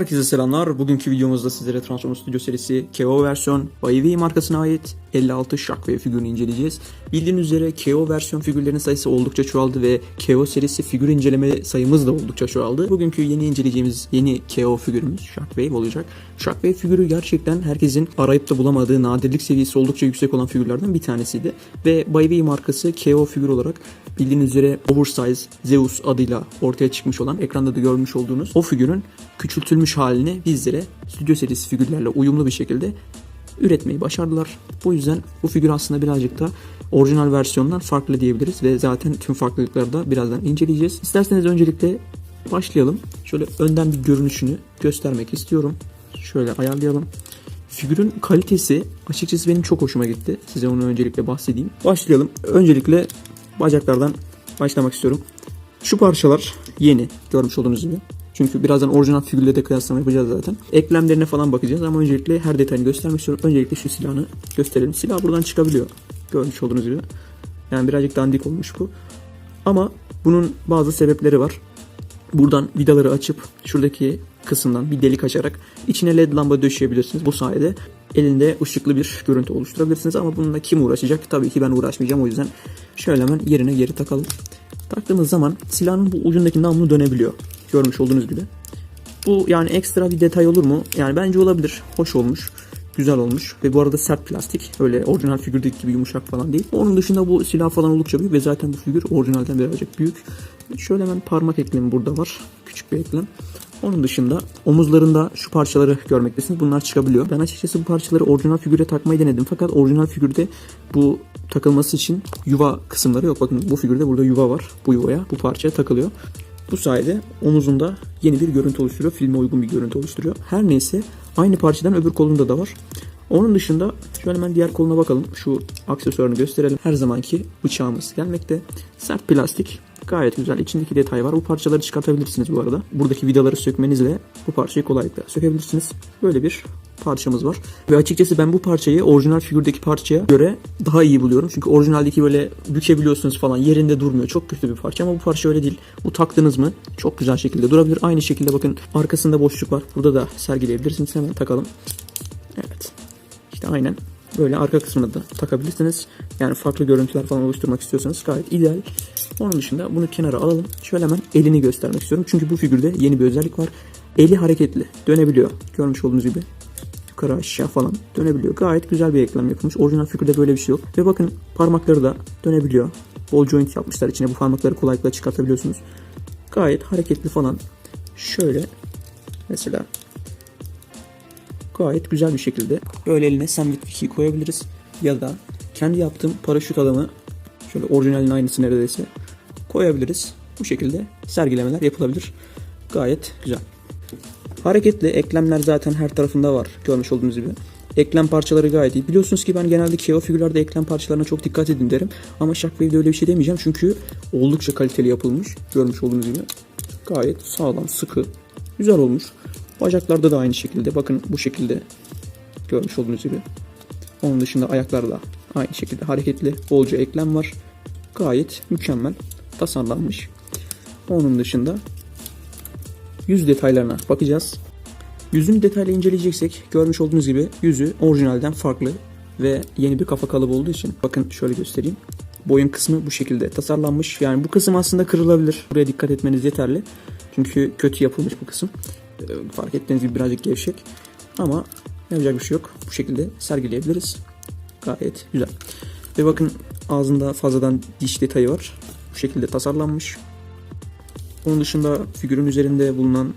Herkese selamlar. Bugünkü videomuzda sizlere Transformers Studio serisi KO versiyon Bayvey markasına ait 56 Shockwave figürünü inceleyeceğiz. Bildiğiniz üzere KO versiyon figürlerinin sayısı oldukça çoğaldı ve KO serisi figür inceleme sayımız da oldukça çoğaldı. Bugünkü yeni inceleyeceğimiz yeni KO figürümüz Shockwave olacak. Shockwave figürü gerçekten herkesin arayıp da bulamadığı nadirlik seviyesi oldukça yüksek olan figürlerden bir tanesiydi. Ve Bayvey markası KO figür olarak bildiğiniz üzere Oversize Zeus adıyla ortaya çıkmış olan ekranda da görmüş olduğunuz o figürün küçültülmüş halini bizlere stüdyo serisi figürlerle uyumlu bir şekilde üretmeyi başardılar. Bu yüzden bu figür aslında birazcık da orijinal versiyondan farklı diyebiliriz ve zaten tüm farklılıkları da birazdan inceleyeceğiz. İsterseniz öncelikle başlayalım. Şöyle önden bir görünüşünü göstermek istiyorum. Şöyle ayarlayalım. Figürün kalitesi açıkçası benim çok hoşuma gitti. Size onu öncelikle bahsedeyim. Başlayalım. Öncelikle bacaklardan başlamak istiyorum. Şu parçalar yeni görmüş olduğunuz gibi. Çünkü birazdan orijinal figürle de kıyaslama yapacağız zaten. Eklemlerine falan bakacağız ama öncelikle her detayını göstermek istiyorum. Öncelikle şu silahını gösterelim. Silah buradan çıkabiliyor. Görmüş olduğunuz gibi. Yani birazcık dandik olmuş bu. Ama bunun bazı sebepleri var. Buradan vidaları açıp şuradaki kısımdan bir delik açarak içine led lamba döşeyebilirsiniz. Bu sayede elinde ışıklı bir görüntü oluşturabilirsiniz ama bununla kim uğraşacak? Tabii ki ben uğraşmayacağım o yüzden şöyle hemen yerine geri takalım. Taktığımız zaman silahın bu ucundaki namlu dönebiliyor. Görmüş olduğunuz gibi. Bu yani ekstra bir detay olur mu? Yani bence olabilir. Hoş olmuş. Güzel olmuş. Ve bu arada sert plastik. Öyle orijinal figürdeki gibi yumuşak falan değil. Onun dışında bu silah falan oldukça büyük ve zaten bu figür orijinalden birazcık büyük. Şöyle hemen parmak eklemi burada var. Küçük bir eklem. Onun dışında omuzlarında şu parçaları görmektesiniz. Bunlar çıkabiliyor. Ben açıkçası bu parçaları orijinal figüre takmayı denedim. Fakat orijinal figürde bu takılması için yuva kısımları yok. Bakın bu figürde burada yuva var. Bu yuvaya bu parça takılıyor. Bu sayede omuzunda yeni bir görüntü oluşturuyor. Filme uygun bir görüntü oluşturuyor. Her neyse aynı parçadan öbür kolunda da var. Onun dışında şöyle hemen diğer koluna bakalım. Şu aksesuarını gösterelim. Her zamanki bıçağımız gelmekte. Sert plastik. Gayet güzel. İçindeki detay var. Bu parçaları çıkartabilirsiniz bu arada. Buradaki vidaları sökmenizle bu parçayı kolaylıkla sökebilirsiniz. Böyle bir parçamız var. Ve açıkçası ben bu parçayı orijinal figürdeki parçaya göre daha iyi buluyorum. Çünkü orijinaldeki böyle bükebiliyorsunuz falan yerinde durmuyor. Çok kötü bir parça ama bu parça öyle değil. Bu taktınız mı çok güzel şekilde durabilir. Aynı şekilde bakın arkasında boşluk var. Burada da sergileyebilirsiniz. Hemen takalım. Evet. İşte aynen böyle arka kısmına da takabilirsiniz. Yani farklı görüntüler falan oluşturmak istiyorsanız gayet ideal. Onun dışında bunu kenara alalım. Şöyle hemen elini göstermek istiyorum. Çünkü bu figürde yeni bir özellik var. Eli hareketli. Dönebiliyor. Görmüş olduğunuz gibi. Yukarı aşağı falan dönebiliyor. Gayet güzel bir eklem yapılmış. Orijinal figürde böyle bir şey yok. Ve bakın parmakları da dönebiliyor. Ball joint yapmışlar içine. Bu parmakları kolaylıkla çıkartabiliyorsunuz. Gayet hareketli falan. Şöyle mesela gayet güzel bir şekilde böyle eline sandwich koyabiliriz. Ya da kendi yaptığım paraşüt adamı şöyle orijinalin aynısı neredeyse koyabiliriz. Bu şekilde sergilemeler yapılabilir. Gayet güzel. Hareketli eklemler zaten her tarafında var. Görmüş olduğunuz gibi. Eklem parçaları gayet iyi. Biliyorsunuz ki ben genelde KO figürlerde eklem parçalarına çok dikkat edin derim. Ama Shockwave'de öyle bir şey demeyeceğim. Çünkü oldukça kaliteli yapılmış. Görmüş olduğunuz gibi. Gayet sağlam, sıkı. Güzel olmuş. Bacaklarda da aynı şekilde. Bakın bu şekilde görmüş olduğunuz gibi. Onun dışında ayaklarda aynı şekilde hareketli bolca eklem var. Gayet mükemmel tasarlanmış. Onun dışında yüz detaylarına bakacağız. Yüzün detaylı inceleyeceksek görmüş olduğunuz gibi yüzü orijinalden farklı ve yeni bir kafa kalıbı olduğu için bakın şöyle göstereyim. Boyun kısmı bu şekilde tasarlanmış. Yani bu kısım aslında kırılabilir. Buraya dikkat etmeniz yeterli. Çünkü kötü yapılmış bu kısım. Ee, Fark ettiğiniz gibi birazcık gevşek. Ama yapacak bir şey yok. Bu şekilde sergileyebiliriz. Gayet güzel. Ve bakın ağzında fazladan diş detayı var. Bu şekilde tasarlanmış. Onun dışında figürün üzerinde bulunan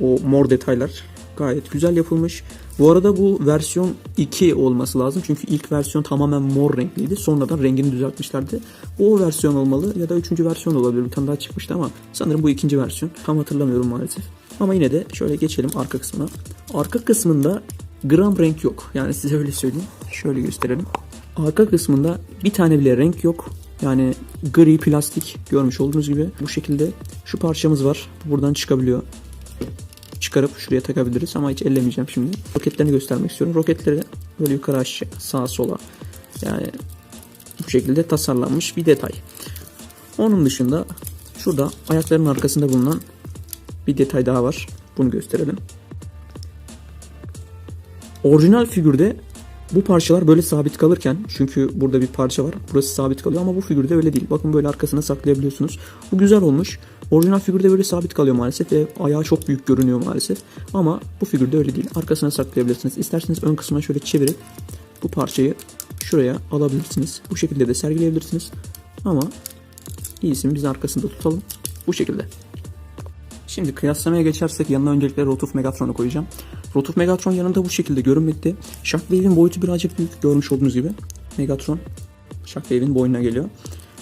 o mor detaylar gayet güzel yapılmış. Bu arada bu versiyon 2 olması lazım. Çünkü ilk versiyon tamamen mor renkliydi. Sonradan rengini düzeltmişlerdi. O versiyon olmalı ya da üçüncü versiyon olabilir. Bir tane daha çıkmıştı ama sanırım bu ikinci versiyon. Tam hatırlamıyorum maalesef. Ama yine de şöyle geçelim arka kısmına. Arka kısmında gram renk yok. Yani size öyle söyleyeyim. Şöyle gösterelim. Arka kısmında bir tane bile renk yok. Yani gri plastik görmüş olduğunuz gibi bu şekilde şu parçamız var. Buradan çıkabiliyor. Çıkarıp şuraya takabiliriz ama hiç ellemeyeceğim şimdi. Roketlerini göstermek istiyorum. Roketleri böyle yukarı aşağı sağa sola yani bu şekilde tasarlanmış bir detay. Onun dışında şurada ayaklarının arkasında bulunan bir detay daha var. Bunu gösterelim. Orijinal figürde bu parçalar böyle sabit kalırken çünkü burada bir parça var. Burası sabit kalıyor ama bu figürde öyle değil. Bakın böyle arkasına saklayabiliyorsunuz. Bu güzel olmuş. Orijinal figürde böyle sabit kalıyor maalesef ve ayağı çok büyük görünüyor maalesef. Ama bu figürde öyle değil. Arkasına saklayabilirsiniz. İsterseniz ön kısmına şöyle çevirip bu parçayı şuraya alabilirsiniz. Bu şekilde de sergileyebilirsiniz. Ama iyisini biz arkasında tutalım. Bu şekilde. Şimdi kıyaslamaya geçersek yanına öncelikle Rotuf Megatron'u koyacağım. Rotuf Megatron yanında bu şekilde görünmekte. Shockwave'in boyutu birazcık büyük görmüş olduğunuz gibi. Megatron Shockwave'in boyuna geliyor.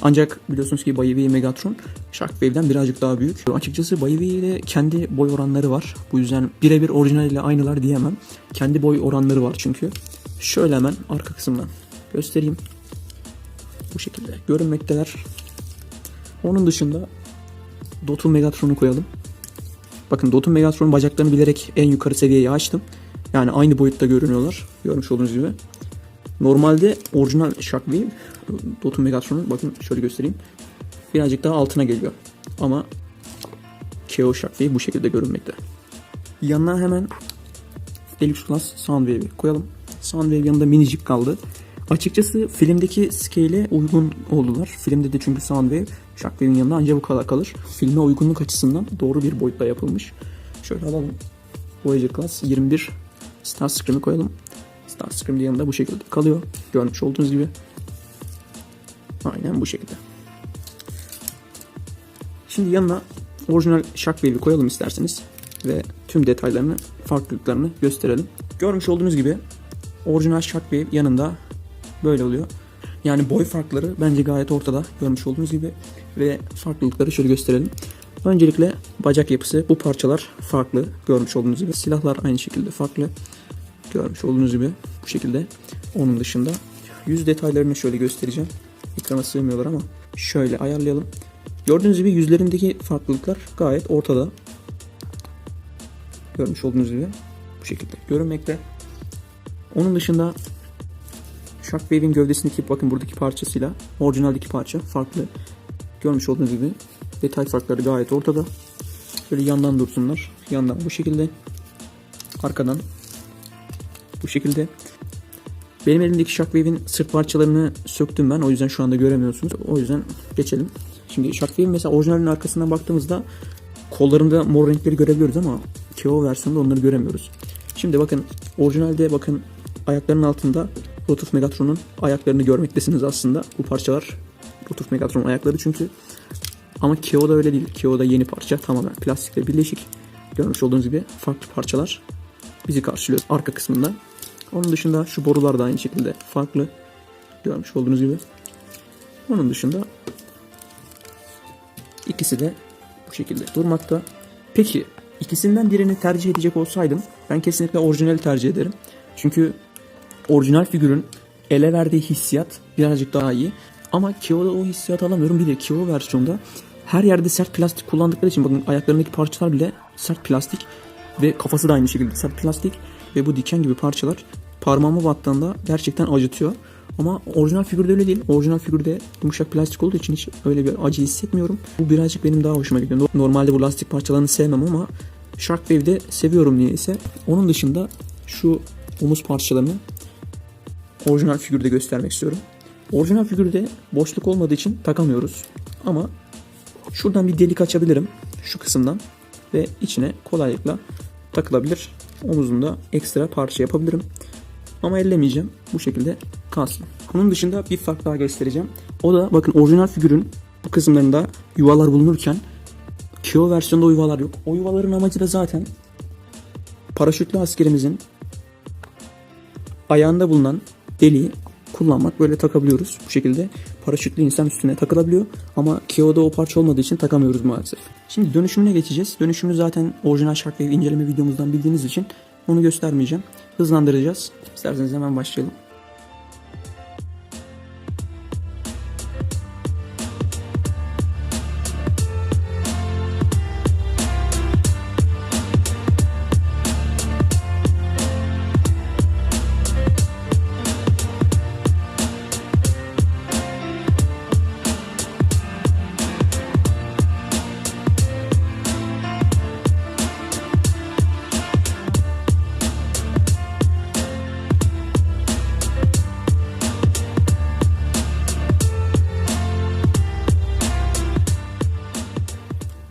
Ancak biliyorsunuz ki Bayevey Megatron Shockwave'den birazcık daha büyük. Açıkçası Bayevey ile kendi boy oranları var. Bu yüzden birebir orijinal ile aynılar diyemem. Kendi boy oranları var çünkü. Şöyle hemen arka kısımdan göstereyim. Bu şekilde görünmekteler. Onun dışında Dotun Megatron'u koyalım. Bakın Dotun Megatron'un bacaklarını bilerek en yukarı seviyeye açtım. Yani aynı boyutta görünüyorlar. Görmüş olduğunuz gibi. Normalde orijinal Shockwave Dotun Megatron'un bakın şöyle göstereyim. Birazcık daha altına geliyor. Ama KO Shockwave bu şekilde görünmekte. Yanına hemen Deluxe Class Soundwave'i koyalım. Soundwave yanında minicik kaldı. Açıkçası filmdeki scale'e uygun oldular. Filmde de çünkü Soundwave Shockwave'in yanında ancak bu kadar kalır. Filme uygunluk açısından doğru bir boyutta yapılmış. Şöyle alalım. Voyager Class 21 Starscream'i koyalım. Starscream de yanında bu şekilde kalıyor. Görmüş olduğunuz gibi. Aynen bu şekilde. Şimdi yanına orijinal Shockwave'i koyalım isterseniz. Ve tüm detaylarını, farklılıklarını gösterelim. Görmüş olduğunuz gibi orijinal Shockwave yanında böyle oluyor. Yani boy farkları bence gayet ortada görmüş olduğunuz gibi ve farklılıkları şöyle gösterelim. Öncelikle bacak yapısı bu parçalar farklı görmüş olduğunuz gibi. Silahlar aynı şekilde farklı görmüş olduğunuz gibi bu şekilde. Onun dışında yüz detaylarını şöyle göstereceğim. Ekrana sığmıyorlar ama şöyle ayarlayalım. Gördüğünüz gibi yüzlerindeki farklılıklar gayet ortada. Görmüş olduğunuz gibi bu şekilde görünmekte. Onun dışında Shockwave'in gövdesindeki bakın buradaki parçasıyla orijinaldeki parça farklı. Görmüş olduğunuz gibi detay farkları gayet ortada. Böyle yandan dursunlar. Yandan bu şekilde. Arkadan bu şekilde. Benim elimdeki Shockwave'in sırt parçalarını söktüm ben. O yüzden şu anda göremiyorsunuz. O yüzden geçelim. Şimdi Shockwave'in mesela orijinalinin arkasından baktığımızda kollarında mor renkleri görebiliyoruz ama KO versiyonunda onları göremiyoruz. Şimdi bakın orijinalde bakın ayaklarının altında Rotuf Megatron'un ayaklarını görmektesiniz aslında. Bu parçalar Rotuf Megatron'un ayakları çünkü. Ama KO'da öyle değil. KO'da yeni parça tamamen plastikle birleşik. Görmüş olduğunuz gibi farklı parçalar bizi karşılıyor arka kısmında. Onun dışında şu borular da aynı şekilde farklı. Görmüş olduğunuz gibi. Onun dışında ikisi de bu şekilde durmakta. Peki ikisinden birini tercih edecek olsaydım ben kesinlikle orijinali tercih ederim. Çünkü orijinal figürün ele verdiği hissiyat birazcık daha iyi. Ama Kyo'da o hissiyat alamıyorum. Bir de Kyo versiyonda her yerde sert plastik kullandıkları için bakın ayaklarındaki parçalar bile sert plastik ve kafası da aynı şekilde sert plastik ve bu diken gibi parçalar parmağıma battığında gerçekten acıtıyor. Ama orijinal figürde öyle değil. Orijinal figürde yumuşak plastik olduğu için hiç öyle bir acı hissetmiyorum. Bu birazcık benim daha hoşuma gidiyor. Normalde bu lastik parçalarını sevmem ama Sharkwave'de seviyorum niyeyse. Onun dışında şu omuz parçalarını orijinal figürde göstermek istiyorum. Orijinal figürde boşluk olmadığı için takamıyoruz. Ama şuradan bir delik açabilirim. Şu kısımdan. Ve içine kolaylıkla takılabilir. Omuzunda ekstra parça yapabilirim. Ama ellemeyeceğim. Bu şekilde kalsın. Bunun dışında bir fark daha göstereceğim. O da bakın orijinal figürün bu kısımlarında yuvalar bulunurken Kyo versiyonda o yuvalar yok. O yuvaların amacı da zaten paraşütlü askerimizin ayağında bulunan deliği kullanmak. Böyle takabiliyoruz bu şekilde. Paraşütlü insan üstüne takılabiliyor. Ama Kyo'da o parça olmadığı için takamıyoruz maalesef. Şimdi dönüşümüne geçeceğiz. Dönüşümü zaten orijinal Sharkwave inceleme videomuzdan bildiğiniz için onu göstermeyeceğim. Hızlandıracağız. İsterseniz hemen başlayalım.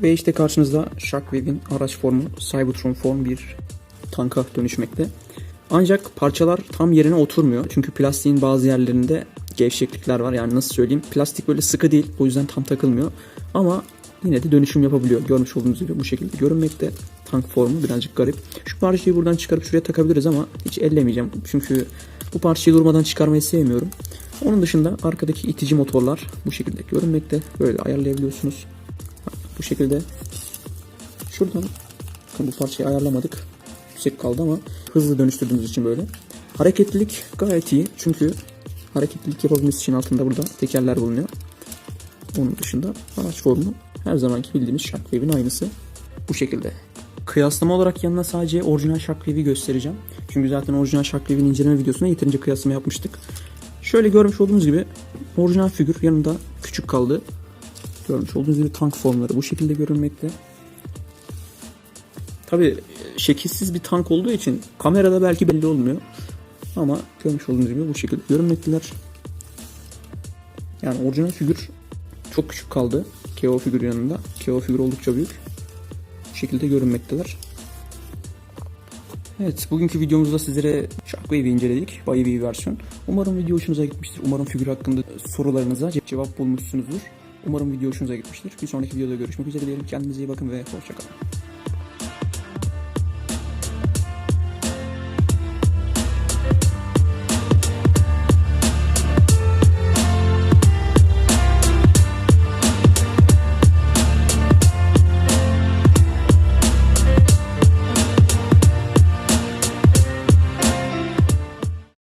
Ve işte karşınızda Shockwave'in araç formu Cybertron form bir tanka dönüşmekte. Ancak parçalar tam yerine oturmuyor. Çünkü plastiğin bazı yerlerinde gevşeklikler var. Yani nasıl söyleyeyim plastik böyle sıkı değil. O yüzden tam takılmıyor. Ama yine de dönüşüm yapabiliyor. Görmüş olduğunuz gibi bu şekilde görünmekte. Tank formu birazcık garip. Şu parçayı buradan çıkarıp şuraya takabiliriz ama hiç ellemeyeceğim. Çünkü bu parçayı durmadan çıkarmayı sevmiyorum. Onun dışında arkadaki itici motorlar bu şekilde görünmekte. Böyle ayarlayabiliyorsunuz. Şekilde şuradan bu parçayı ayarlamadık. Yüksek kaldı ama hızlı dönüştürdüğümüz için böyle. Hareketlilik gayet iyi. Çünkü hareketlilik yapabilmesi için altında burada tekerler bulunuyor. Onun dışında araç formu her zamanki bildiğimiz Shockwave'in aynısı. Bu şekilde. Kıyaslama olarak yanına sadece orijinal Shockwave'i göstereceğim. Çünkü zaten orijinal Shockwave'in inceleme videosunda yeterince kıyaslama yapmıştık. Şöyle görmüş olduğunuz gibi orijinal figür yanında küçük kaldı. Görmüş olduğunuz gibi tank formları bu şekilde görünmekte. Tabi şekilsiz bir tank olduğu için kamerada belki belli olmuyor. Ama görmüş olduğunuz gibi bu şekilde görünmekteler. Yani orijinal figür çok küçük kaldı. KO figür yanında. KO figür oldukça büyük. Bu şekilde görünmekteler. Evet, bugünkü videomuzda sizlere Shockwave'i inceledik. Bayağı bir versiyon. Umarım video hoşunuza gitmiştir. Umarım figür hakkında sorularınıza ce- cevap bulmuşsunuzdur. Umarım video hoşunuza gitmiştir. Bir sonraki videoda görüşmek üzere diyelim. Kendinize iyi bakın ve hoşçakalın.